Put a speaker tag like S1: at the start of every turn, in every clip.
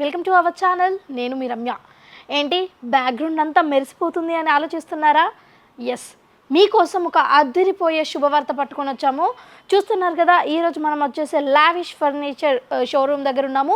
S1: Welcome to our channel. నేను మీ రమ్య. ఏంటి background అంతా మెరిసిపోతుంది అని ఆలోచిస్తున్నారా? ఎస్ మీకోసం ఒక అద్దరిపోయే శుభవార్త పట్టుకొని వచ్చాము. చూస్తున్నారు కదా ఈరోజు మనం వచ్చేసి లావిష్ ఫర్నిచర్ షోరూమ్ దగ్గర ఉన్నాము.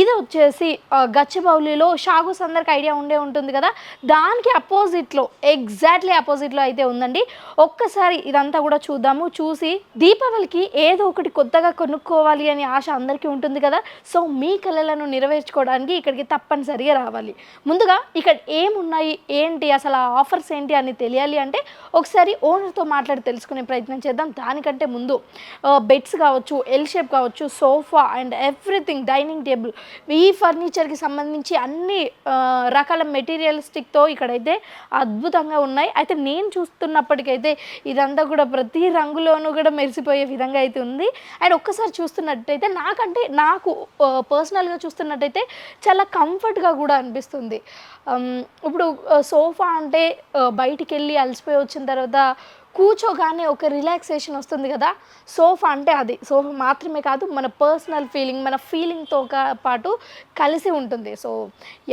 S1: ఇది వచ్చేసి uh, గచ్చిబౌలిలో షాగూస్ అందరికి ఐడియా ఉండే ఉంటుంది కదా దానికి అపోజిట్లో ఎగ్జాక్ట్లీ అపోజిట్లో అయితే ఉందండి. ఒక్కసారి ఇదంతా కూడా చూద్దాము. చూసి దీపావళికి ఏదో ఒకటి కొత్తగా కొనుక్కోవాలి అని ఆశ అందరికీ ఉంటుంది కదా సో మీ కళలను నెరవేర్చుకోవడానికి ఇక్కడికి తప్పనిసరిగా రావాలి. ముందుగా ఇక్కడ ఏమున్నాయి ఏంటి అసలు ఆ ఆఫర్స్ ఏంటి అని తెలియాలి అంటే ఒకసారి ఓనర్తో మాట్లాడి తెలుసుకునే ప్రయత్నం చేద్దాం. దానికంటే ముందు బెడ్స్ కావచ్చు ఎల్ షేప్ కావచ్చు sofa and everything dining table ఈ ఫర్నిచర్కి సంబంధించి అన్ని రకాల మెటీరియలిస్టిక్తో ఇక్కడైతే అద్భుతంగా ఉన్నాయి. అయితే నేను చూస్తున్నప్పటికైతే ఇదంతా కూడా ప్రతి రంగులోనూ కూడా మెరిసిపోయే విధంగా అయితే ఉంది. అండ్ ఒక్కసారి చూస్తున్నట్టయితే నాకంటే నాకు పర్సనల్గా చూస్తున్నట్టయితే చాలా కంఫర్ట్గా కూడా అనిపిస్తుంది. ఇప్పుడు సోఫా అంటే బయటికి వెళ్ళి అలసిపోయి వచ్చిన తర్వాత కూర్చోగానే ఒక రిలాక్సేషన్ వస్తుంది కదా. సోఫా అంటే అది. సోఫా మాత్రమే కాదు మన పర్సనల్ ఫీలింగ్ మన ఫీలింగ్తో పాటు కలిసి ఉంటుంది. సో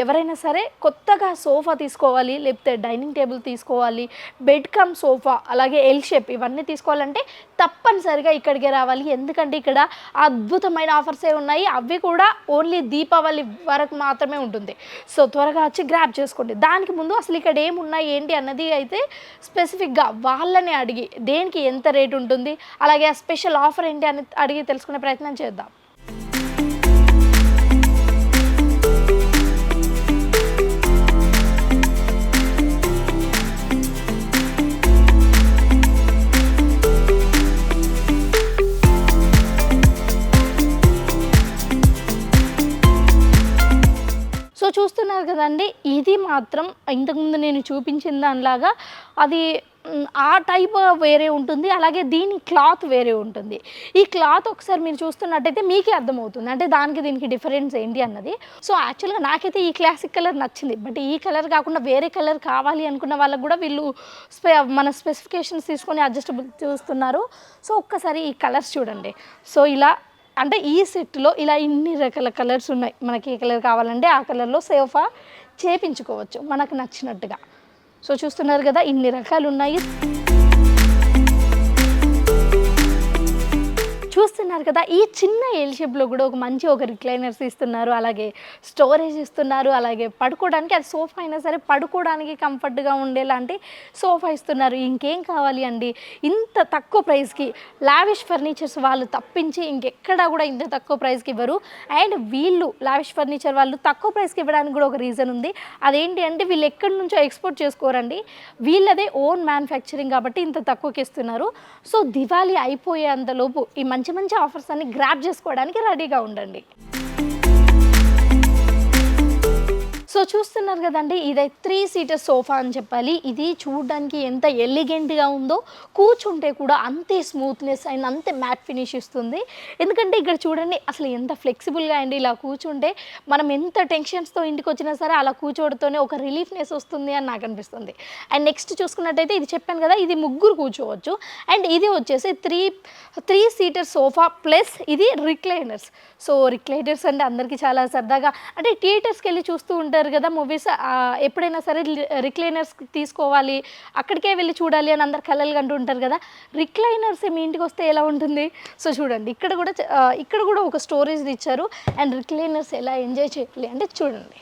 S1: ఎవరైనా సరే కొత్తగా సోఫా తీసుకోవాలి లేకపోతే డైనింగ్ టేబుల్ తీసుకోవాలి బెడ్ కమ్ సోఫా అలాగే ఎల్ షేప్ ఇవన్నీ తీసుకోవాలంటే తప్పనిసరిగా ఇక్కడికే రావాలి. ఎందుకంటే ఇక్కడ అద్భుతమైన ఆఫర్సే ఉన్నాయి. అవి కూడా ఓన్లీ దీపావళి వరకు మాత్రమే ఉంటుంది. సో త్వరగా వచ్చి గ్రాప్ చేసుకోండి. దానికి ముందు అసలు ఇక్కడ ఏమున్నాయి ఏంటి అన్నది అయితే స్పెసిఫిక్గా వాళ్ళని అడిగి దేనికి ఎంత రేట్ ఉంటుంది? అలాగే ఆ స్పెషల్ ఆఫర్ ఏంటి అని అడిగి తెలుసుకునే ప్రయత్నం చేద్దాం. సో చూస్తున్నారు కదండి ఇది మాత్రం ఇంతకుముందు నేను చూపించిన దానిలాగా అది ఆ టైప్ వేరే ఉంటుంది అలాగే దీని క్లాత్ వేరే ఉంటుంది. ఈ క్లాత్ ఒకసారి మీరు చూస్తున్నట్టయితే మీకే అర్థమవుతుంది అంటే దానికి దీనికి డిఫరెన్స్ ఏంటి అన్నది. సో యాక్చువల్గా నాకైతే ఈ క్లాసిక్ కలర్ నచ్చింది బట్ ఈ కలర్ కాకుండా వేరే కలర్ కావాలి అనుకున్న వాళ్ళకు కూడా వీళ్ళు స్పె మన స్పెసిఫికేషన్స్ తీసుకొని అడ్జస్టబుల్ చూస్తున్నారు. సో ఒక్కసారి ఈ కలర్స్ చూడండి. సో ఇలా అంటే ఈ సెట్లో ఇలా ఇన్ని రకాల కలర్స్ ఉన్నాయి. మనకి ఏ కలర్ కావాలంటే ఆ కలర్లో సేఫా చేపించుకోవచ్చు. మనకు నచ్చినట్టుగా. సో చూస్తున్నారు కదా ఇన్ని రకాలు ఉన్నాయి. చూస్తున్నారు కదా ఈ చిన్న ఎల్ షేప్లో కూడా ఒక మంచి ఒక రిక్లైనర్స్ ఇస్తున్నారు అలాగే స్టోరేజ్ ఇస్తున్నారు అలాగే పడుకోవడానికి అది సోఫా అయినా సరే పడుకోవడానికి కంఫర్ట్గా ఉండేలాంటి సోఫా ఇస్తున్నారు. ఇంకేం కావాలి అండి? ఇంత తక్కువ ప్రైస్కి లావిష్ ఫర్నిచర్స్ వాళ్ళు తప్పించి ఇంకెక్కడా కూడా ఇంత తక్కువ ప్రైస్కి ఇవ్వరు. అండ్ వీళ్ళు లావిష్ ఫర్నిచర్ వాళ్ళు తక్కువ ప్రైస్కి ఇవ్వడానికి కూడా ఒక రీజన్ ఉంది. అదేంటి అంటే వీళ్ళు ఎక్కడి నుంచో ఎక్స్పోర్ట్ చేసుకోరండి. వీళ్ళదే ఓన్ మ్యానుఫ్యాక్చరింగ్ కాబట్టి ఇంత తక్కువకి ఇస్తున్నారు. సో దివాళీ అయిపోయేంతలోపు ఈ మంచి మంచి మంచి ఆఫర్స్ అన్ని గ్రాప్ చేసుకోవడానికి రెడీగా ఉండండి. సో చూస్తున్నారు కదండి ఇదే త్రీ సీటర్ సోఫా అని చెప్పాలి. ఇది చూడడానికి ఎంత ఎలిగెంట్గా ఉందో కూర్చుంటే కూడా అంతే స్మూత్నెస్ అండ్ అంతే మ్యాట్ ఫినిష్ ఇస్తుంది. ఎందుకంటే ఇక్కడ చూడండి అసలు ఎంత ఫ్లెక్సిబుల్గా అండి ఇలా కూర్చుంటే. మనం ఎంత టెన్షన్స్తో ఇంటికి వచ్చినా సరే అలా కూర్చోవడంతోనే ఒక రిలీఫ్నెస్ వస్తుంది అని నాకు అనిపిస్తుంది. అండ్ నెక్స్ట్ చూసుకున్నట్టయితే ఇది చెప్పాను కదా ఇది ముగ్గురు కూర్చోవచ్చు. అండ్ ఇది వచ్చేసి three three seater sofa plus ఇది రిక్లైనర్స్ సో రిక్లైనర్స్ అంటే అందరికీ చాలా సరదాగా అంటే థియేటర్స్కి వెళ్ళి చూస్తూ ఉంటారు కదా మూవీస్ ఎప్పుడైనా సరే రిక్లైనర్స్ తీసుకోవాలి అక్కడికే వెళ్ళి చూడాలి అని అందరు కలలు అంటూ ఉంటారు కదా. రిక్లైనర్స్ మీ ఇంటికి వస్తే ఎలా ఉంటుంది? సో చూడండి ఇక్కడ కూడా ఇక్కడ కూడా ఒక స్టోరీస్ ఇచ్చారు. అండ్ రిక్లైనర్స్ ఎలా ఎంజాయ్ చేయాలి అంటే చూడండి.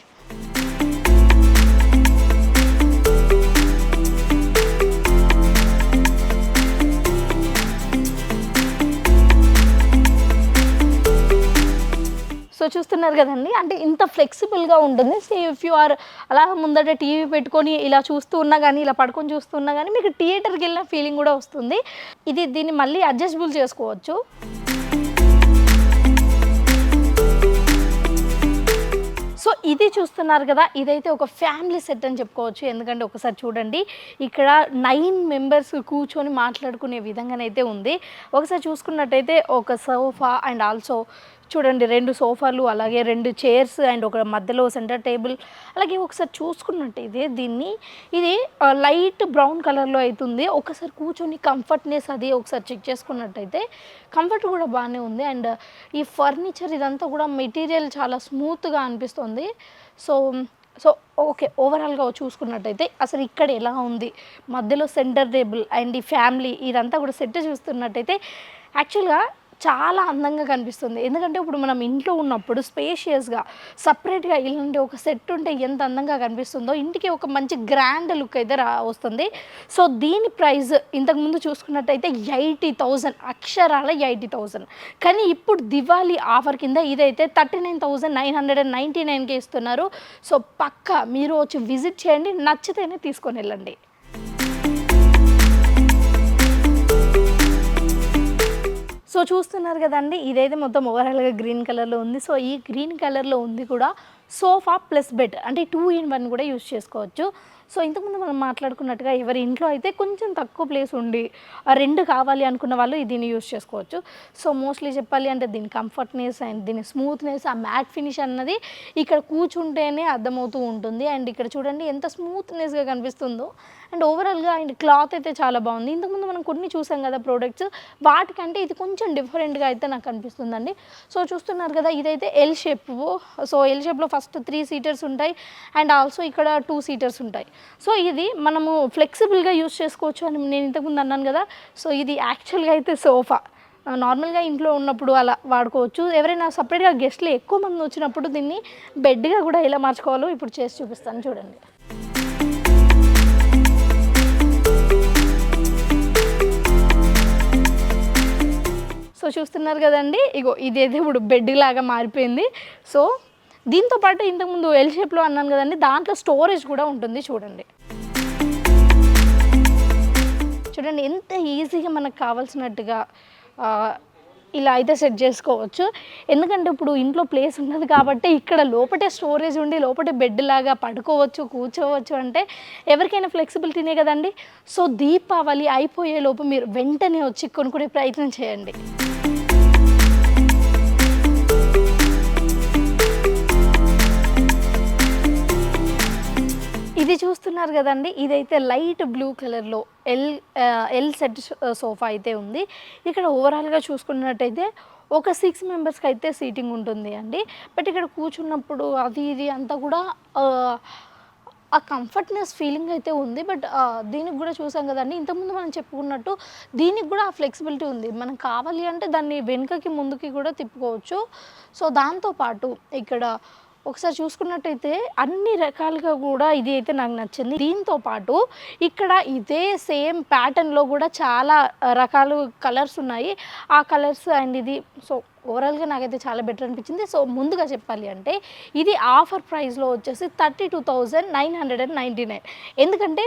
S1: చూస్తున్నారు కదండి. అంటే ఇంత ఫ్లెక్సిబుల్గా ఉంటుంది. సో ఇఫ్ యు ఆర్ అలా ముందట టీవీ పెట్టుకొని ఇలా చూస్తూ ఉన్నా కానీ ఇలా పడుకొని చూస్తూ ఉన్నా కానీ మీకు థియేటర్కి వెళ్ళిన ఫీలింగ్ కూడా వస్తుంది. ఇది దీన్ని మళ్ళీ అడ్జస్టబుల్ చేసుకోవచ్చు. సో ఇది చూస్తున్నారు కదా ఇదైతే ఒక ఫ్యామిలీ సెట్ అని చెప్పుకోవచ్చు. ఎందుకంటే ఒకసారి చూడండి ఇక్కడ నైన్ మెంబర్స్ కూర్చొని మాట్లాడుకునే విధంగానైతే ఉంది. ఒకసారి చూసుకున్నట్టయితే ఒక సోఫా అండ్ ఆల్సో చూడండి రెండు సోఫాలు అలాగే రెండు చైర్స్ అండ్ ఒక మధ్యలో సెంటర్ టేబుల్ అలాగే ఒకసారి చూసుకున్నట్టయితే దీన్ని ఇది లైట్ బ్రౌన్ కలర్లో అవుతుంది ఒకసారి కూర్చొని కంఫర్ట్నెస్ అది ఒకసారి చెక్ చేసుకున్నట్టయితే కంఫర్ట్ కూడా బాగానే ఉంది. అండ్ ఈ ఫర్నిచర్ ఇదంతా కూడా మెటీరియల్ చాలా స్మూత్గా అనిపిస్తుంది. సో సో ఓకే ఓవరాల్గా చూసుకున్నట్టయితే అసలు ఇక్కడ ఎలా ఉంది? మధ్యలో సెంటర్ టేబుల్ అండ్ ఈ ఫ్యామిలీ ఇదంతా కూడా సెట్ చూస్తున్నట్టయితే యాక్చువల్గా చాలా అందంగా కనిపిస్తుంది. ఎందుకంటే ఇప్పుడు మనం ఇంట్లో ఉన్నప్పుడు స్పేషియస్గా సపరేట్గా ఇలాంటి ఒక సెట్ ఉంటే ఎంత అందంగా కనిపిస్తుందో ఇంటికి ఒక మంచి గ్రాండ్ లుక్ అయితే రా వస్తుంది. సో దీని ప్రైస్ ఇంతకుముందు చూసుకున్నట్టయితే ఎయిటీ థౌజండ్ అక్షరాల ఎయిటీ థౌజండ్ కానీ ఇప్పుడు దివాళీ ఆఫర్ కింద ఇదైతే thirty nine thousand nine hundred and ninety నైన్కి ఇస్తున్నారు. సో పక్కా మీరు వచ్చి విజిట్ చేయండి నచ్చితేనే తీసుకొని వెళ్ళండి. సో చూస్తున్నారు కదండి ఇదైతే మొత్తం ఓవరాల్గా గ్రీన్ కలర్లో ఉంది. సో ఈ గ్రీన్ కలర్లో ఉంది కూడా సోఫా ప్లస్ బెడ్ అంటే టూ ఇన్ వన్ కూడా యూస్ చేసుకోవచ్చు. సో ఇంతకుముందు మనం మాట్లాడుకున్నట్టుగా ఎవరి ఇంట్లో అయితే కొంచెం తక్కువ ప్లేస్ ఉండి ఆ రెండు కావాలి అనుకున్న వాళ్ళు దీన్ని యూస్ చేసుకోవచ్చు. సో మోస్ట్లీ చెప్పాలి అంటే దీని కంఫర్ట్నెస్ అండ్ దీని స్మూత్నెస్ ఆ మ్యాట్ ఫినిష్ అన్నది ఇక్కడ కూర్చుంటేనే అర్థమవుతూ ఉంటుంది. అండ్ ఇక్కడ చూడండి ఎంత స్మూత్నెస్గా కనిపిస్తుందో. అండ్ ఓవరాల్గా అండ్ క్లాత్ అయితే చాలా బాగుంది. ఇంతకుముందు మనం కొన్ని చూసాం కదా ప్రోడక్ట్స్ వాటికంటే ఇది కొంచెం డిఫరెంట్గా అయితే నాకు అనిపిస్తుందండి. సో చూస్తున్నారు కదా ఇదైతే ఎల్ షేప్ సో ఎల్ షేప్లో ఫస్ట్ త్రీ సీటర్స్ ఉంటాయి అండ్ ఆల్సో ఇక్కడ టూ సీటర్స్ ఉంటాయి. సో ఇది మనము ఫ్లెక్సిబుల్గా యూస్ చేసుకోవచ్చు అని నేను ఇంతకుముందు అన్నాను కదా. సో ఇది యాక్చువల్గా అయితే సోఫా నార్మల్గా ఇంట్లో ఉన్నప్పుడు అలా వాడుకోవచ్చు. ఎవరైనా సపరేట్గా గెస్ట్లు ఎక్కువ మంది వచ్చినప్పుడు దీన్ని బెడ్గా కూడా ఎలా మార్చుకోవాలో ఇప్పుడు చేసి చూపిస్తాను. చూడండి. సో చూస్తున్నారు కదండి ఇగో ఇదైతే ఇప్పుడు బెడ్ లాగా మారిపోయింది. సో దీంతో పాటు ఇంతకుముందు ఎల్ షేప్లో అన్నాను కదండి దాంట్లో స్టోరేజ్ కూడా ఉంటుంది చూడండి. చూడండి ఎంత ఈజీగా మనకు కావాల్సినట్టుగా ఇలా అయితే సెట్ చేసుకోవచ్చు. ఎందుకంటే ఇప్పుడు ఇంట్లో ప్లేస్ ఉన్నది కాబట్టి ఇక్కడ లోపటే స్టోరేజ్ ఉండి లోపటే బెడ్ లాగా పడుకోవచ్చు కూర్చోవచ్చు అంటే ఎవరికైనా ఫ్లెక్సిబిలిటీనే కదండి. సో దీపావళి అయిపోయే లోపు మీరు వెంటనే వచ్చి కొనుక్కునే ప్రయత్నం చేయండి. ఇది చూస్తున్నారు కదండి. ఇదైతే లైట్ బ్లూ కలర్లో ఎల్ ఎల్ సెట్ సోఫా అయితే ఉంది. ఇక్కడ ఓవరాల్గా చూసుకున్నట్టయితే ఒక సిక్స్ మెంబర్స్కి అయితే సీటింగ్ ఉంటుంది అండి. బట్ ఇక్కడ కూర్చున్నప్పుడు అది ఇది అంతా కూడా ఆ, కంఫర్ట్నెస్ ఫీలింగ్ అయితే ఉంది. బట్ దీనికి కూడా చూసాం కదండి. ఇంతకుముందు మనం చెప్పుకున్నట్టు దీనికి కూడా ఆ ఫ్లెక్సిబిలిటీ ఉంది. మనం కావాలి అంటే దాన్ని వెనుకకి ముందుకి కూడా తిప్పుకోవచ్చు. సో దాంతోపాటు ఇక్కడ ఒకసారి చూసుకున్నట్టయితే అన్ని రకాలుగా కూడా ఇది అయితే నాకు నచ్చింది. దీంతో పాటు ఇక్కడ ఇదే సేమ్ ప్యాటర్న్లో కూడా చాలా రకాలు కలర్స్ ఉన్నాయి. ఆ కలర్స్ అండ్ ఇది సో ఓవరాల్గా నాకైతే చాలా బెటర్ అనిపించింది. సో ముందుగా చెప్పాలి అంటే ఇది ఆఫర్ ప్రైస్లో వచ్చేసి thirty two thousand nine hundred and ninety nine. ఎందుకంటే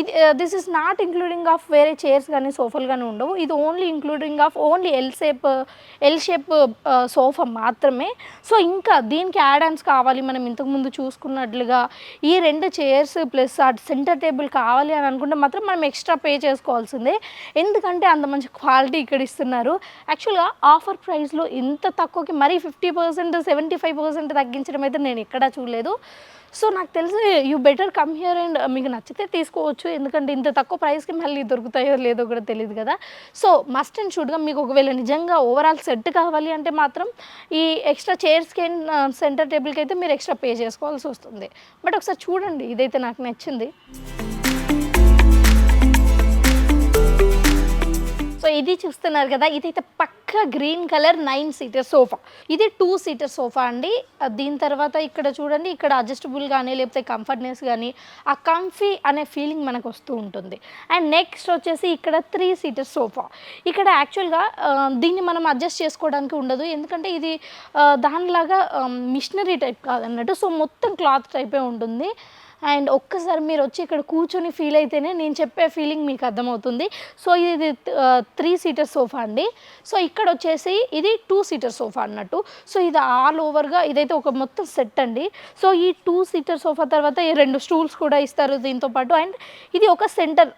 S1: ఇది this is not including of వేరే చైర్స్ కానీ సోఫాలు కానీ ఉండవు. ఇది only including of only L shape L shape sofa మాత్రమే. సో ఇంకా దీనికి యాడాన్స్ కావాలి. మనం ఇంతకుముందు చూసుకున్నట్లుగా ఈ రెండు చైర్స్ ప్లస్ ఆ సెంటర్ టేబుల్ కావాలి అని అనుకుంటే మాత్రం మనం ఎక్స్ట్రా పే చేసుకోవాల్సిందే. ఎందుకంటే అంత మంచి క్వాలిటీ ఇక్కడ ఇస్తున్నారు. యాక్చువల్గా ఆఫర్ ప్రైస్లో ఇంత తక్కువకి మరీ fifty percent seventy five percent తగ్గించడం అయితే నేను ఎక్కడా చూడలేదు. సో నాకు తెలిసి you better come here and మీకు నచ్చితే తీసుకోవచ్చు. ఎందుకంటే ఇంత తక్కువ ప్రైస్కి మళ్ళీ దొరుకుతాయో లేదో కూడా తెలియదు కదా. సో మస్ట్ అండ్ షుడ్గా మీకు ఒకవేళ నిజంగా ఓవరాల్ సెట్ కావాలి అంటే మాత్రం ఈ ఎక్స్ట్రా చైర్స్కి అండ్ సెంటర్ టేబుల్కి అయితే మీరు ఎక్స్ట్రా పే చేసుకోవాల్సి వస్తుంది. బట్ ఒకసారి చూడండి ఇదైతే నాకు నచ్చింది. సో ఇది చూస్తున్నారు కదా ఇదైతే పక్క green colour nine seater sofa. ఇది టూ సీటర్ సోఫా అండి. దీని తర్వాత ఇక్కడ చూడండి ఇక్కడ అడ్జస్టబుల్ కానీ లేకపోతే కంఫర్ట్నెస్ కానీ ఆ కంఫీ అనే ఫీలింగ్ మనకు వస్తూ ఉంటుంది. అండ్ నెక్స్ట్ వచ్చేసి ఇక్కడ త్రీ సీటర్ సోఫా. ఇక్కడ యాక్చువల్గా దీన్ని మనం అడ్జస్ట్ చేసుకోవడానికి ఉండదు. ఎందుకంటే ఇది దానిలాగా మిషనరీ టైప్ కాదన్నట్టు. సో మొత్తం క్లాత్ టైపే ఉంటుంది. అండ్ ఒక్కసారి మీరు వచ్చి ఇక్కడ కూర్చొని ఫీల్ అయితేనే నేను చెప్పే ఫీలింగ్ మీకు అర్థమవుతుంది. సో ఇది త్రీ సీటర్ సోఫా అండి. సో ఇక్కడ వచ్చేసి ఇది టూ సీటర్ సోఫా అన్నట్టు. సో ఇది ఆల్ ఓవర్గా ఇదైతే ఒక మొత్తం సెట్ అండి. సో ఈ టూ సీటర్ సోఫా తర్వాత ఈ రెండు స్టూల్స్ కూడా ఇస్తారు దీంతో పాటు. అండ్ ఇది ఒక సెంటర్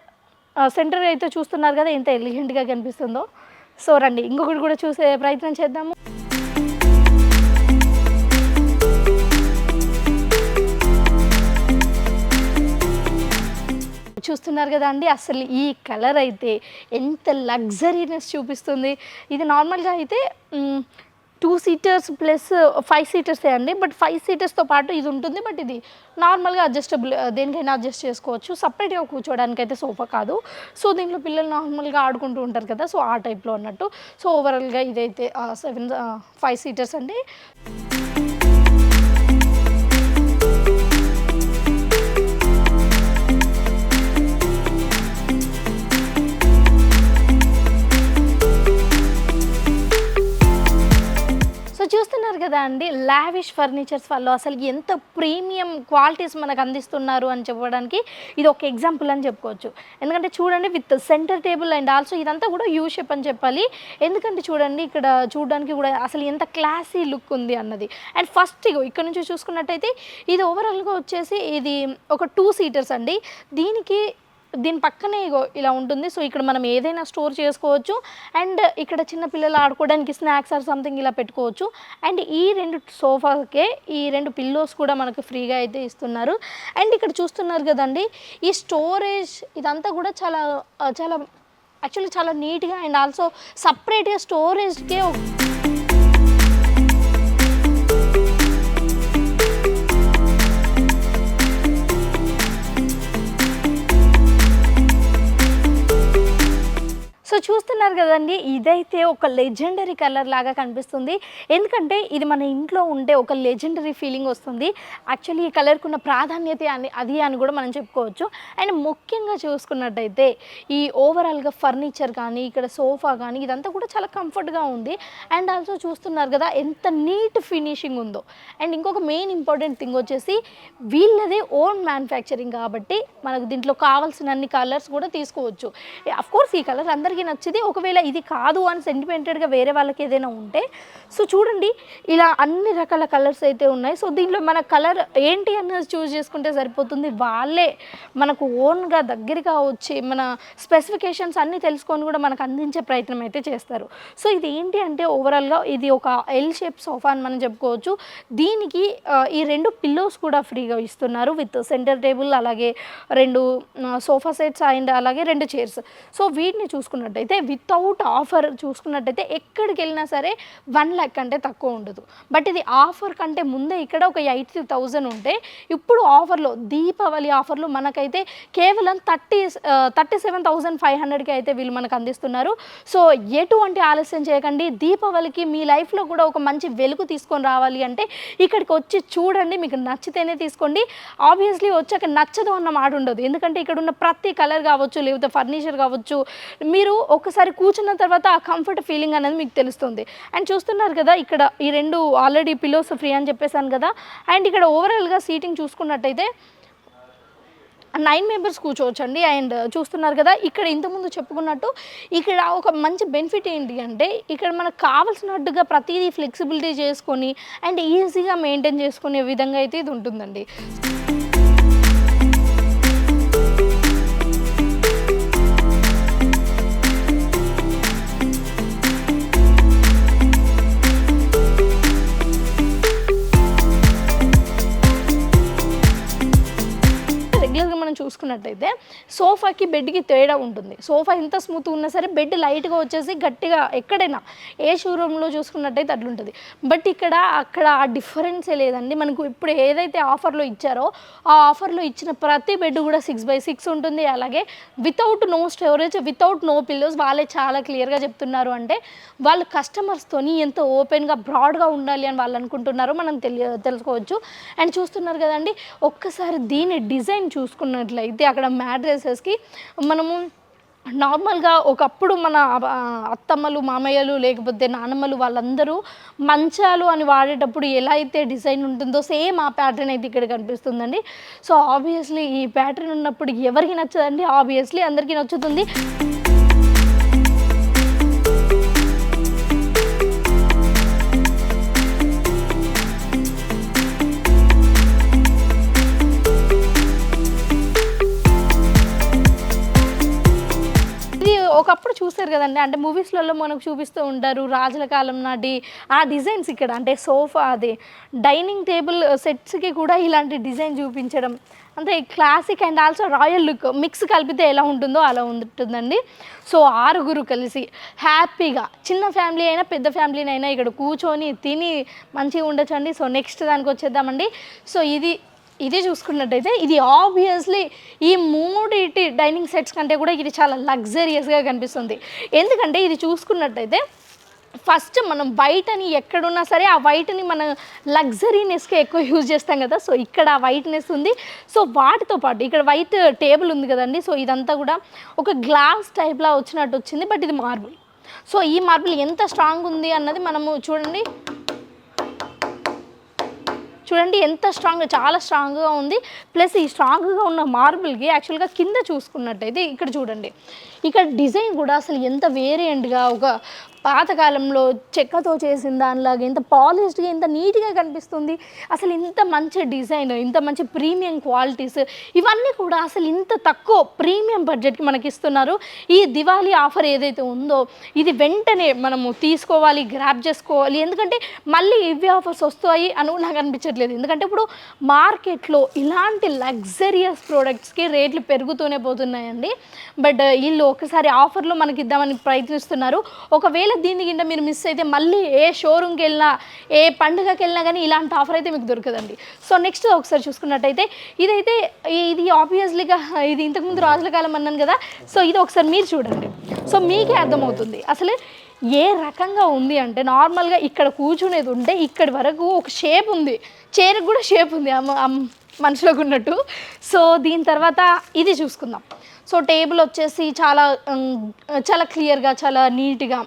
S1: సెంటర్ అయితే చూస్తున్నారు కదా ఎంత ఎలిగెంట్గా కనిపిస్తుందో. సో రండి ఇంకొకటి కూడా చూసే ప్రయత్నం చేద్దాము. చూస్తున్నారు కదా అండి. అసలు ఈ కలర్ అయితే ఎంత లగ్జరీనెస్ చూపిస్తుంది. ఇది నార్మల్గా అయితే టూ సీటర్స్ ప్లస్ ఫైవ్ సీటర్సే అండి. బట్ ఫైవ్ సీటర్స్తో పాటు ఇది ఉంటుంది. బట్ ఇది నార్మల్గా అడ్జస్టబుల్ దేనికైనా అడ్జస్ట్ చేసుకోవచ్చు. సపరేట్గా కూర్చోడానికి అయితే సోఫా కాదు. సో దీంట్లో పిల్లలు నార్మల్గా ఆడుకుంటూ ఉంటారు కదా. సో ఆ టైప్లో అన్నట్టు. సో ఓవరాల్గా ఇదైతే సెవెన్ ఫైవ్ సీటర్స్ అండి. కదా అండి? లావిష్ ఫర్నిచర్స్ వాళ్ళు అసలు ఎంత ప్రీమియం క్వాలిటీస్ మనకు అందిస్తున్నారు అని చెప్పడానికి ఇది ఒక ఎగ్జాంపుల్ అని చెప్పుకోవచ్చు. ఎందుకంటే చూడండి with centre table and also ఇదంతా కూడా యూ షేప్ అని చెప్పాలి. ఎందుకంటే చూడండి ఇక్కడ చూడడానికి కూడా అసలు ఎంత క్లాసీ లుక్ ఉంది అన్నది. అండ్ ఫస్ట్ ఇగో ఇక్కడ నుంచి చూసుకున్నట్టయితే ఇది ఓవరాల్గా వచ్చేసి ఇది ఒక టూ సీటర్స్ అండి. దీనికి దీని పక్కనే ఇలా ఉంటుంది. సో ఇక్కడ మనం ఏదైనా స్టోర్ చేసుకోవచ్చు. అండ్ ఇక్కడ చిన్న పిల్లలు ఆడుకోవడానికి స్నాక్స్ ఆర్ సంథింగ్ ఇలా పెట్టుకోవచ్చు. అండ్ ఈ రెండు సోఫాకే ఈ రెండు పిల్లోస్ కూడా మనకు ఫ్రీగా అయితే ఇస్తున్నారు. అండ్ ఇక్కడ చూస్తున్నారు కదండి ఈ స్టోరేజ్ ఇదంతా కూడా చాలా చాలా యాక్చువల్లీ చాలా నీట్గా అండ్ ఆల్సో సపరేట్గా స్టోరేజ్కే సో చూస్తున్నారు కదండి ఇదైతే ఒక లెజెండరీ కలర్ లాగా కనిపిస్తుంది. ఎందుకంటే ఇది మన ఇంట్లో ఉండే ఒక లెజెండరీ ఫీలింగ్ వస్తుంది. యాక్చువల్లీ ఈ కలర్కి ఉన్న ప్రాధాన్యత అని అది అని కూడా మనం చెప్పుకోవచ్చు. అండ్ ముఖ్యంగా చూసుకున్నట్టయితే ఈ ఓవరాల్గా ఫర్నిచర్ కానీ ఇక్కడ సోఫా కానీ ఇదంతా కూడా చాలా కంఫర్ట్గా ఉంది. అండ్ ఆల్సో చూస్తున్నారు కదా ఎంత నీట్ ఫినిషింగ్ ఉందో. అండ్ ఇంకొక మెయిన్ ఇంపార్టెంట్ థింగ్ వచ్చేసి వీళ్ళదే ఓన్ మ్యానుఫ్యాక్చరింగ్ కాబట్టి మనకు దీంట్లో కావాల్సిన అన్ని కలర్స్ కూడా తీసుకోవచ్చు. అఫ్ కోర్స్ ఈ కలర్ అందరికీ నచ్చింది. ఒకవేళ ఇది కాదు అని సెంటిమెంటెడ్గా వేరే వాళ్ళకి ఏదైనా ఉంటే సో చూడండి ఇలా అన్ని రకాల కలర్స్ అయితే ఉన్నాయి. సో దీంట్లో మన కలర్ ఏంటి అన్నది చూస్ చేసుకుంటే సరిపోతుంది. వాళ్ళే మనకు ఓన్గా దగ్గరగా వచ్చి మన స్పెసిఫికేషన్స్ అన్నీ తెలుసుకొని కూడా మనకు అందించే ప్రయత్నం అయితే చేస్తారు. సో ఇది ఏంటి అంటే ఓవరాల్గా ఇది ఒక ఎల్ షేప్ సోఫా అని మనం చెప్పుకోవచ్చు. దీనికి ఈ రెండు పిల్లోస్ కూడా ఫ్రీగా ఇస్తున్నారు విత్ సెంటర్ టేబుల్ అలాగే రెండు సోఫా సెట్స్ అండ్ అలాగే రెండు చైర్స్ సో వీటిని చూసుకున్నట్టు చూసుకున్నట్టయితే వితౌట్ ఆఫర్ చూసుకున్నట్టయితే ఎక్కడికి వెళ్ళినా సరే వన్ ల్యాక్ కంటే తక్కువ ఉండదు. బట్ ఇది ఆఫర్ కంటే ముందే ఇక్కడ ఒక ఎయిటీ థౌజండ్ ఉంటే ఇప్పుడు ఆఫర్లో దీపావళి ఆఫర్లో మనకైతే కేవలం thirty thirty seven thousand five హండ్రెడ్కి అయితే వీళ్ళు మనకు అందిస్తున్నారు. సో ఎటువంటి ఆలస్యం చేయకండి. దీపావళికి మీ లైఫ్లో కూడా ఒక మంచి వెలుగు తీసుకొని రావాలి అంటే ఇక్కడికి వచ్చి చూడండి. మీకు నచ్చితేనే తీసుకోండి. ఆబ్వియస్లీ వచ్చాక నచ్చదు అన్న మాట ఉండదు. ఎందుకంటే ఇక్కడ ఉన్న ప్రతి కలర్ కావచ్చు లేకపోతే ఫర్నిచర్ కావచ్చు మీరు ఒకసారి కూర్చున్న తర్వాత ఆ కంఫర్ట్ ఫీలింగ్ అనేది మీకు తెలుస్తుంది. అండ్ చూస్తున్నారు కదా ఇక్కడ ఈ రెండు ఆల్రెడీ పిల్లోస్ ఫ్రీ అని చెప్పేశాను కదా అండ్ ఇక్కడ ఓవరాల్గా సీటింగ్ చూసుకున్నట్టయితే నైన్ మెంబర్స్ కూర్చోవచ్చండి. అండ్ చూస్తున్నారు కదా ఇక్కడ ఇంతకుముందు చెప్పుకున్నట్టు ఇక్కడ ఒక మంచి బెనిఫిట్ ఏంటి అంటే ఇక్కడ మనకు కావాల్సినట్టుగా ప్రతిదీ ఫ్లెక్సిబిలిటీ చేసుకొని అండ్ ఈజీగా మెయింటైన్ చేసుకునే విధంగా అయితే ఇది ఉంటుందండి. చూసుకున్నట్టయితే సోఫాకి బెడ్కి తేడా ఉంటుంది. సోఫా ఎంత స్మూత్ ఉన్నా సరే బెడ్ లైట్గా వచ్చేసి గట్టిగా ఎక్కడైనా ఏ షోరూంలో చూసుకున్నట్టయితే అట్లుంటుంది. బట్ ఇక్కడ అక్కడ ఆ డిఫరెన్సే లేదండి. మనకు ఇప్పుడు ఏదైతే ఆఫర్లో ఇచ్చారో ఆ ఆఫర్లో ఇచ్చిన ప్రతి బెడ్ కూడా సిక్స్ బై సిక్స్ ఉంటుంది. అలాగే without no storage without no pillows వాళ్ళే చాలా క్లియర్గా చెప్తున్నారు. అంటే వాళ్ళు కస్టమర్స్తోని ఎంత ఓపెన్గా బ్రాడ్గా ఉండాలి అని వాళ్ళు అనుకుంటున్నారో మనం తెలియ తెలుసుకోవచ్చు. అండ్ చూస్తున్నారు కదండి ఒక్కసారి దీని డిజైన్ అయితే అక్కడ మ్యాడ్రెసెస్కి మనము నార్మల్గా ఒకప్పుడు మన అత్తమ్మలు మామయ్యలు లేకపోతే నానమ్మలు వాళ్ళందరూ మంచాలు అని వాడేటప్పుడు ఎలా అయితే డిజైన్ ఉంటుందో సేమ్ ఆ ప్యాటర్న్ అయితే ఇక్కడ కనిపిస్తుందండి. సో ఆబ్వియస్లీ ఈ ప్యాటర్న్ ఉన్నప్పుడు ఎవరికి నచ్చదండి? ఆబ్వియస్లీ అందరికీ నచ్చుతుంది. చూసారు కదండి. అంటే మూవీస్లలో మనకు చూపిస్తూ ఉంటారు రాజుల కాలం నాటి ఆ డిజైన్స్ ఇక్కడ. అంటే సోఫా అది డైనింగ్ టేబుల్ సెట్స్కి కూడా ఇలాంటి డిజైన్ చూపించడం. అంటే classic and also royal look. Mix కలిపితే ఎలా ఉంటుందో అలా ఉంటుందండి. సో ఆరుగురు కలిసి హ్యాపీగా చిన్న ఫ్యామిలీ అయినా పెద్ద ఫ్యామిలీని అయినా ఇక్కడ కూర్చొని తిని మంచిగా ఉండొచ్చండి. సో నెక్స్ట్ దానికి వచ్చేద్దామండి సో ఇది ఇది చూసుకున్నట్టయితే ఇది ఆబ్వియస్లీ ఈ మూడిటి డైనింగ్ సెట్స్ కంటే కూడా ఇది చాలా లగ్జరియస్గా కనిపిస్తుంది. ఎందుకంటే ఇది చూసుకున్నట్టయితే ఫస్ట్ మనం వైట్ని ఎక్కడున్నా సరే ఆ వైట్ని మనం లగ్జరీనెస్గా ఎక్కువ యూజ్ చేస్తాం కదా. సో ఇక్కడ వైట్నెస్ ఉంది. సో వాటితో పాటు ఇక్కడ వైట్ టేబుల్ ఉంది కదండి. సో ఇదంతా కూడా ఒక గ్లాస్ టైప్లా వచ్చినట్టు వచ్చింది. బట్ ఇది మార్బుల్ సో ఈ మార్బుల్ ఎంత స్ట్రాంగ్ ఉంది అన్నది మనము చూడండి. చూడండి ఎంత స్ట్రాంగ్ చాలా స్ట్రాంగ్గా ఉంది. ప్లస్ ఈ స్ట్రాంగ్గా ఉన్న మార్బుల్కి యాక్చువల్గా కింద చూసుకున్నట్టయితే ఇక్కడ చూడండి. ఇక్కడ డిజైన్ కూడా అసలు ఎంత వేరియంట్గా ఒక పాతకాలంలో చెక్కతో చేసిన దానిలాగా ఎంత పాలిష్డ్గా ఎంత నీట్గా కనిపిస్తుంది. అసలు ఇంత మంచి డిజైన్ ఇంత మంచి ప్రీమియం క్వాలిటీస్ ఇవన్నీ కూడా అసలు ఇంత తక్కువ ప్రీమియం బడ్జెట్కి మనకి ఇస్తున్నారు ఈ దివాళీ ఆఫర్ ఏదైతే ఉందో ఇది వెంటనే మనము తీసుకోవాలి గ్రాప్ చేసుకోవాలి. ఎందుకంటే మళ్ళీ ఇవే ఆఫర్స్ వస్తాయి అని నాకు అనిపించట్లేదు. ఎందుకంటే ఇప్పుడు మార్కెట్లో ఇలాంటి లగ్జరియస్ ప్రోడక్ట్స్కి రేట్లు పెరుగుతూనే పోతున్నాయండి. బట్ వీళ్ళు ఒకసారి ఆఫర్లో మనకి ఇద్దామని ప్రయత్నిస్తున్నారు. ఒకవేళ దీని కింద మీరు మిస్ అయితే మళ్ళీ ఏ షోరూమ్కి వెళ్ళినా ఏ పండుగకి వెళ్ళినా కానీ ఇలాంటి ఆఫర్ అయితే మీకు దొరకదండి. సో నెక్స్ట్ ఒకసారి చూసుకున్నట్టయితే ఇదైతే ఇది ఆబ్వియస్లీగా ఇది ఇంతకుముందు రాజుల కాలం అన్నాను కదా సో ఇది ఒకసారి మీరు చూడండి. సో మీకే అర్థమవుతుంది. అసలు ఏ రకంగా ఉంది అంటే నార్మల్గా ఇక్కడ కూర్చునేది ఉంటే ఇక్కడి వరకు ఒక షేప్ ఉంది. చైర్కి కూడా షేప్ ఉంది మనుషులకు ఉన్నట్టు. సో దీని తర్వాత ఇది చూసుకుందాం. సో టేబుల్ వచ్చేసి చాలా చాలా క్లియర్గా చాలా నీట్గా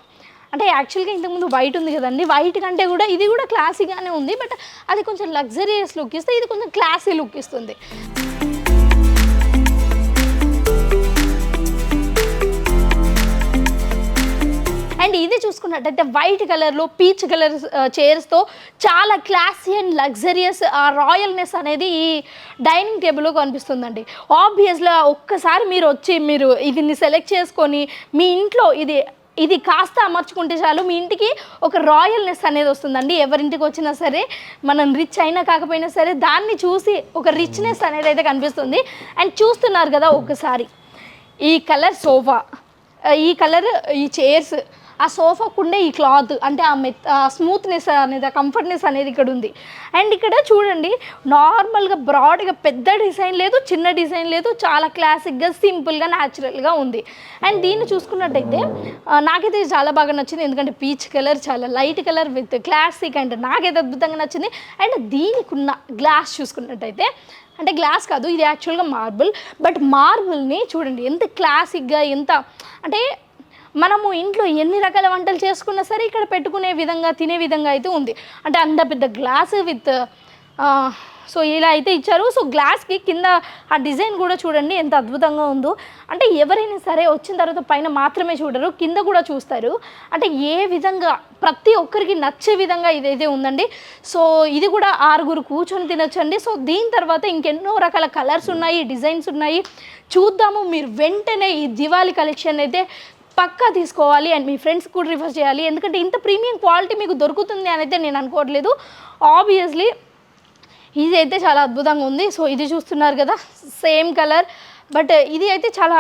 S1: అంటే యాక్చువల్గా ఇంతకుముందు వైట్ ఉంది కదండి. వైట్ కంటే కూడా ఇది కూడా క్లాసీగానే ఉంది. బట్ అది కొంచెం లగ్జరియస్ లుక్ ఇస్తే ఇది కొంచెం క్లాసీ లుక్ ఇస్తుంది. అండ్ ఇది చూసుకున్నట్టయితే వైట్ కలర్లో పీచ్ కలర్ చైర్స్తో చాలా క్లాసీ అండ్ లగ్జరియస్ రాయల్నెస్ అనేది ఈ డైనింగ్ టేబుల్లో కనిపిస్తుందండి. ఆబ్వియస్గా ఒక్కసారి మీరు వచ్చి మీరు ఇదిని సెలెక్ట్ చేసుకొని మీ ఇంట్లో ఇది ఇది కాస్త అమర్చుకుంటే చాలు. మీ ఇంటికి ఒక రాయల్నెస్ అనేది వస్తుందండి. ఎవరింటికి వచ్చినా సరే మనం రిచ్ అయినా కాకపోయినా సరే దాన్ని చూసి ఒక రిచ్నెస్ అనేది అయితే కనిపిస్తుంది. అండ్ చూస్తున్నారు కదా ఒకసారి. ఈ కలర్ సోఫా. ఈ కలర్ ఈ చైర్స్ ఆ సోఫాకు ఉండే ఈ క్లాత్ అంటే ఆ మెత్ స్మూత్నెస్ అనేది ఆ కంఫర్ట్నెస్ అనేది ఇక్కడ ఉంది. అండ్ ఇక్కడ చూడండి నార్మల్గా బ్రాడ్గా పెద్ద డిజైన్ లేదు చిన్న డిజైన్ లేదు చాలా క్లాసిక్గా సింపుల్గా న్యాచురల్గా ఉంది. అండ్ దీన్ని చూసుకున్నట్టయితే నాకైతే చాలా బాగా నచ్చింది. ఎందుకంటే పీచ్ కలర్ చాలా light colour with classic and నాకైతే అద్భుతంగా నచ్చింది. అండ్ దీనికి ఉన్న గ్లాస్ చూసుకున్నట్టయితే అంటే గ్లాస్ కాదు ఇది యాక్చువల్గా మార్బుల్. బట్ మార్బుల్ని చూడండి ఎంత క్లాసిక్గా ఎంత అంటే మనము ఇంట్లో ఎన్ని రకాల వంటలు చేసుకున్నా సరే ఇక్కడ పెట్టుకునే విధంగా తినే విధంగా అయితే ఉంది. అంటే అంత పెద్ద గ్లాస్ విత్ సో ఇలా అయితే ఇచ్చారు. సో గ్లాస్కి కింద ఆ డిజైన్ కూడా చూడండి ఎంత అద్భుతంగా ఉందో. అంటే ఎవరైనా సరే వచ్చిన తర్వాత పైన మాత్రమే చూడరు కింద కూడా చూస్తారు. అంటే ఏ విధంగా ప్రతి ఒక్కరికి నచ్చే విధంగా ఇదైతే ఉందండి. సో ఇది కూడా ఆరుగురు కూర్చొని తినొచ్చండి. సో దీని తర్వాత ఇంకెన్నో రకాల కలర్స్ ఉన్నాయి డిజైన్స్ ఉన్నాయి. చూద్దాము మీరు వెంటనే ఈ దివాళీ కలెక్షన్ అయితే పక్కా తీసుకోవాలి అండ్ మీ ఫ్రెండ్స్ కూడా రిఫర్ చేయాలి. ఎందుకంటే ఇంత ప్రీమియం క్వాలిటీ మీకు దొరుకుతుంది అని అయితే నేను అనుకోవట్లేదు. ఆబ్వియస్లీ ఇది అయితే చాలా అద్భుతంగా ఉంది. సో ఇది చూస్తున్నారు కదా సేమ్ కలర్. బట్ ఇది అయితే చాలా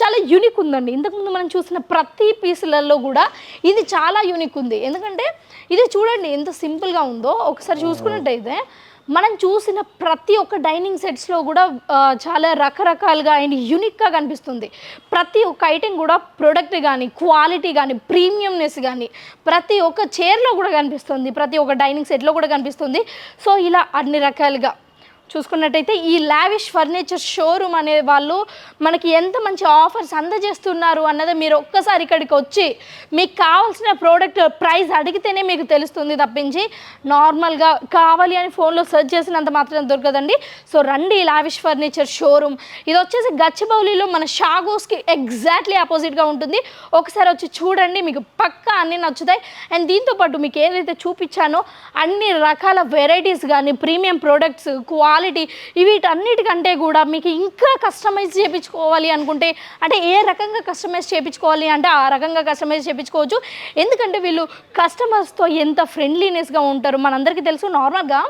S1: చాలా యూనిక్ ఉందండి. ఇంతకుముందు మనం చూసిన ప్రతి పీసులలో కూడా ఇది చాలా యూనిక్ ఉంది. ఎందుకంటే ఇది చూడండి ఎంత సింపుల్గా ఉందో. ఒకసారి చూసుకున్నట్టయితే మనం చూసిన ప్రతి ఒక్క డైనింగ్ సెట్స్లో కూడా చాలా రకరకాలుగా అండ్ యూనిక్గా కనిపిస్తుంది. ప్రతి ఒక్క ఐటెం కూడా ప్రొడక్ట్ కానీ క్వాలిటీ కానీ ప్రీమియంనెస్ కానీ ప్రతి ఒక్క చైర్లో కూడా కనిపిస్తుంది. ప్రతి ఒక్క డైనింగ్ సెట్లో కూడా కనిపిస్తుంది. సో ఇలా అన్ని రకాలుగా చూసుకున్నట్టయితే ఈ లావిష్ ఫర్నిచర్ షోరూమ్ అనే వాళ్ళు మనకి ఎంత మంచి ఆఫర్స్ అందజేస్తున్నారు అన్నది మీరు ఒక్కసారి ఇక్కడికి వచ్చి మీకు కావాల్సిన ప్రోడక్ట్ ప్రైస్ అడిగితేనే మీకు తెలుస్తుంది తప్పించి నార్మల్గా కావాలి అని ఫోన్లో సెర్చ్ చేసినంత మాత్రం దొరకదండి. సో రండి లావిష్ ఫర్నిచర్ షోరూమ్ ఇది వచ్చేసి గచ్చిబౌలిలో మన షాగోస్కి ఎగ్జాక్ట్లీ ఆపోజిట్గా ఉంటుంది. ఒకసారి వచ్చి చూడండి మీకు పక్కా అన్నీ నచ్చుతాయి. అండ్ దీంతో పాటు మీకు ఏదైతే చూపించానో అన్ని రకాల వెరైటీస్ కానీ ప్రీమియం ప్రోడక్ట్స్ క్వా క్వాలిటీ వీటన్నిటికంటే కూడా మీకు ఇంకా కస్టమైజ్ చేయించుకోవాలి అనుకుంటే అంటే ఏ రకంగా కస్టమైజ్ చేయించుకోవాలి అంటే ఆ రకంగా కస్టమైజ్ చేయించుకోవచ్చు ఎందుకంటే వీళ్ళు కస్టమర్స్తో ఎంత ఫ్రెండ్లీనెస్గా ఉంటారు మనందరికీ తెలుసు. నార్మల్గా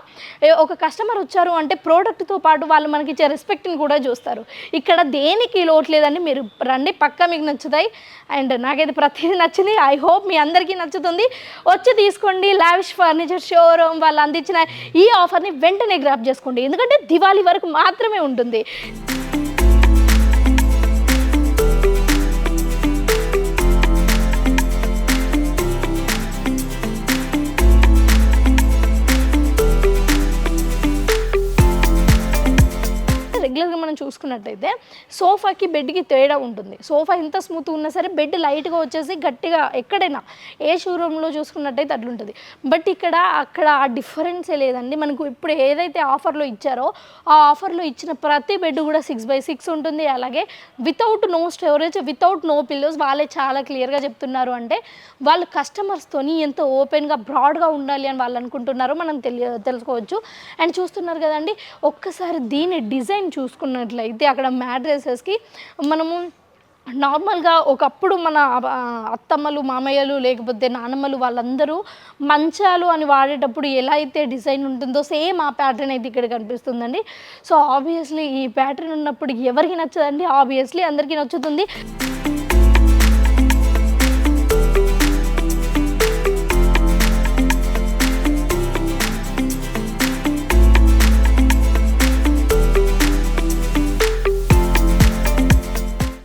S1: ఒక కస్టమర్ వచ్చారు అంటే ప్రోడక్ట్తో పాటు వాళ్ళు మనకి ఇచ్చే రెస్పెక్ట్ని కూడా చూస్తారు. ఇక్కడ దేనికి లోట్లేదని మీరు రండి పక్కా మీకు నచ్చుతాయి. అండ్ నాకైతే ప్రతిదీ నచ్చింది. ఐ హోప్ మీ అందరికీ నచ్చుతుంది. వచ్చి తీసుకోండి. లావిష్ ఫర్నిచర్ షోరూమ్ వాళ్ళు అందించిన ఈ ఆఫర్ని వెంటనే గ్రాప్ చేసుకోండి. ఎందుకంటే దివాళీ వరకు మాత్రమే ఉంటుంది. మనం చూసుకున్నట్టయితే సోఫాకి బెడ్కి తేడా ఉంటుంది. సోఫా ఎంత స్మూత్ ఉన్నా సరే బెడ్ లైట్గా వచ్చేసి గట్టిగా ఎక్కడైనా ఏ షోరూంలో చూసుకున్నట్టయితే అట్లుంటుంది. బట్ ఇక్కడ అక్కడ ఆ డిఫరెన్సే లేదండి. మనకు ఇప్పుడు ఏదైతే ఆఫర్లో ఇచ్చారో ఆ ఆఫర్లో ఇచ్చిన ప్రతి బెడ్ కూడా సిక్స్ బై సిక్స్ ఉంటుంది. అలాగే without no storage without no pillows వాళ్ళే చాలా క్లియర్గా చెప్తున్నారు అంటే వాళ్ళు కస్టమర్స్తోని ఎంత ఓపెన్గా బ్రాడ్గా ఉండాలి అని వాళ్ళు అనుకుంటున్నారో మనం తెలియ తెలుసుకోవచ్చు. అండ్ చూస్తున్నారు కదండి ఒక్కసారి దీని డిజైన్ చూసుకున్న చూసుకున్నట్లయితే అక్కడ మ్యాట్రెసెస్కి మనము నార్మల్గా ఒకప్పుడు మన అత్తమ్మలు మామయ్యలు లేకపోతే నానమ్మలు వాళ్ళందరూ మంచాలు అని వాడేటప్పుడు ఎలా అయితే డిజైన్ ఉంటుందో సేమ్ ఆ ప్యాటర్న్ అయితే ఇక్కడ కనిపిస్తుందండి. సో ఆబ్వియస్లీ ఈ ప్యాటర్న్ ఉన్నప్పుడు ఎవరికి నచ్చదండి? ఆబ్వియస్లీ అందరికీ నచ్చుతుంది.